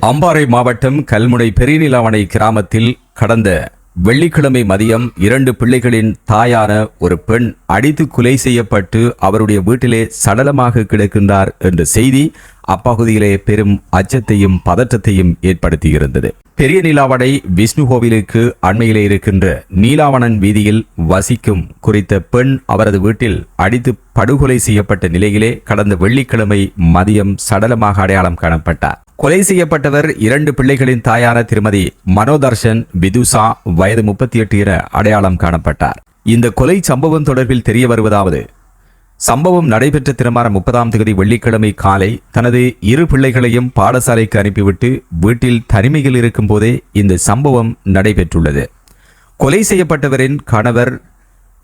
அம்பாறை மாவட்டம் கல்முனை பெரியநிலாவணை கிராமத்தில் கடந்த வெள்ளிக்கிழமை மதியம் இரண்டு பிள்ளைகளின் தாயான ஒரு பெண் அடித்து கொலை செய்யப்பட்டு அவருடைய வீட்டிலே சடலமாக கிடக்கின்றார் என்ற செய்தி அப்பகுதியிலே பெரும் அச்சத்தையும் பதற்றத்தையும் ஏற்படுத்தியிருந்தது. பெரிய நீலாவடை விஷ்ணு கோவிலுக்கு அண்மையிலே இருக்கின்ற நீலாவணன் வீதியில் வசிக்கும் குறித்த பெண் அவரது வீட்டில் அடித்து படுகொலை செய்யப்பட்ட நிலையிலே கடந்த வெள்ளிக்கிழமை மதியம் சடலமாக அடையாளம் காணப்பட்டார். கொலை செய்யப்பட்டவர் இரண்டு பிள்ளைகளின் தாயான திருமதி மனோதர்ஷன் விதுசா வயது முப்பத்தி எட்டு என அடையாளம் காணப்பட்டார். இந்த கொலை சம்பவம் தொடர்பில் தெரிய வருவதாவது சம்பவம் நடைபெற்ற தினமான முப்பதாம் தேதி வெள்ளிக்கிழமை காலை தனது இரு பிள்ளைகளையும் பாடசாலைக்கு அனுப்பிவிட்டு வீட்டில் தனிமையில் இருக்கும் போதே இந்த சம்பவம் நடைபெற்றுள்ளது. கொலை செய்யப்பட்டவரின் கணவர்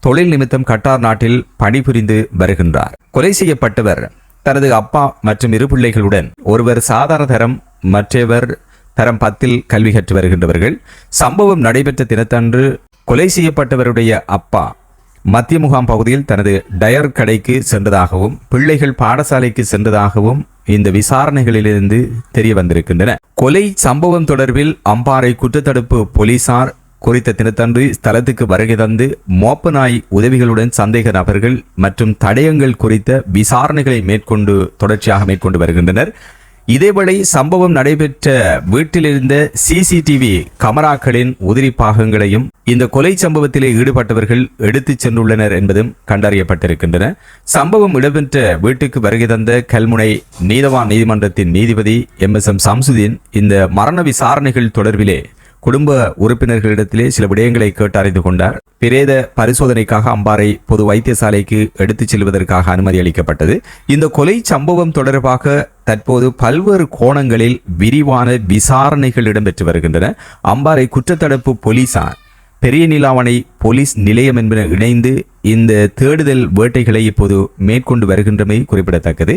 தொழில் நிமித்தம் கட்டார் நாட்டில் பணிபுரிந்து வருகின்றார். கொலை செய்யப்பட்டவர் தனது அப்பா மற்றும் இரு பிள்ளைகளுடன் ஒருவர் சாதாரண தரம் மற்றவர் தரம் பத்தில் கல்வி கற்று வருகின்றவர்கள். சம்பவம் நடைபெற்ற தினத்தன்று கொலை செய்யப்பட்டவருடைய அப்பா மத்திய முகாம் பகுதியில் தனது டயர் கடைக்கு சென்றதாகவும் பிள்ளைகள் பாடசாலைக்கு சென்றதாகவும் இந்த விசாரணைகளிலிருந்து தெரிய வந்திருக்கின்றன கொலை சம்பவம் தொடர்பில் அம்பாறை குற்றத்தடுப்பு போலீசார் குறித்த தினத்தன்று ஸ்தலத்துக்கு வருகை தந்து மோப்ப நாய் உதவிகளுடன் சந்தேக நபர்கள் மற்றும் தடயங்கள் குறித்த விசாரணைகளை மேற்கொண்டு தொடர்ச்சியாக மேற்கொண்டு வருகின்றனர். இதேவேளை சம்பவம் நடைபெற்ற வீட்டிலிருந்த சிசிடிவி கமராக்களின் உதிரி பாகங்களையும் இந்த கொலை சம்பவத்திலே ஈடுபட்டவர்கள் எடுத்துச் சென்றுள்ளனர் என்பதும் கண்டறியப்பட்டிருக்கின்றன. சம்பவம் இடம்பெற்ற வீட்டுக்கு வருகை தந்த கல்முனை நீதவான் நீதிமன்றத்தின் நீதிபதி எம் எஸ் எம் சம்சுதீன் இந்த மரண விசாரணைகள் தொடர்பிலே குடும்ப உறுப்பினர்களிடத்திலே சில விடயங்களை கேட்டறிந்து கொண்டார். பிரேத பரிசோதனைக்காக அம்பாறை பொது வைத்தியசாலைக்கு எடுத்துச் செல்வதற்காக அனுமதி அளிக்கப்பட்டது. இந்த கொலை சம்பவம் தொடர்பாக தற்போது பல்வேறு கோணங்களில் விரிவான விசாரணைகள் இடம்பெற்று வருகின்றன. அம்பாறை குற்றத்தடுப்பு போலீசார் பெரிய நிலாவணை போலீஸ் நிலையம் என்பன இணைந்து இந்த தேடுதல் வேட்டைகளை இப்போது மேற்கொண்டு வருகின்றமை குறிப்பிடத்தக்கது.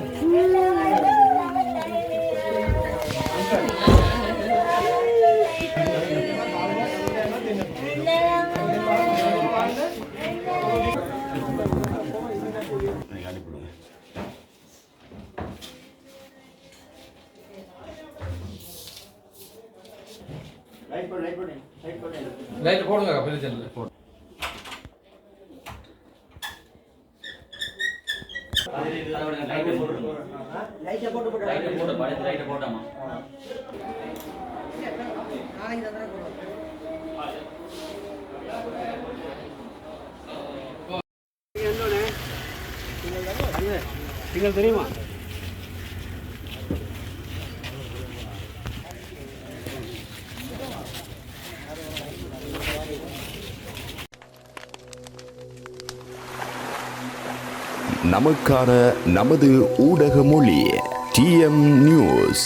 லைட் போடுங்க பெரிய செல்ல போடு. நீங்கள் தெரியுமா? நமக்கான நமது ஊடக மொழி டிஎம் நியூஸ்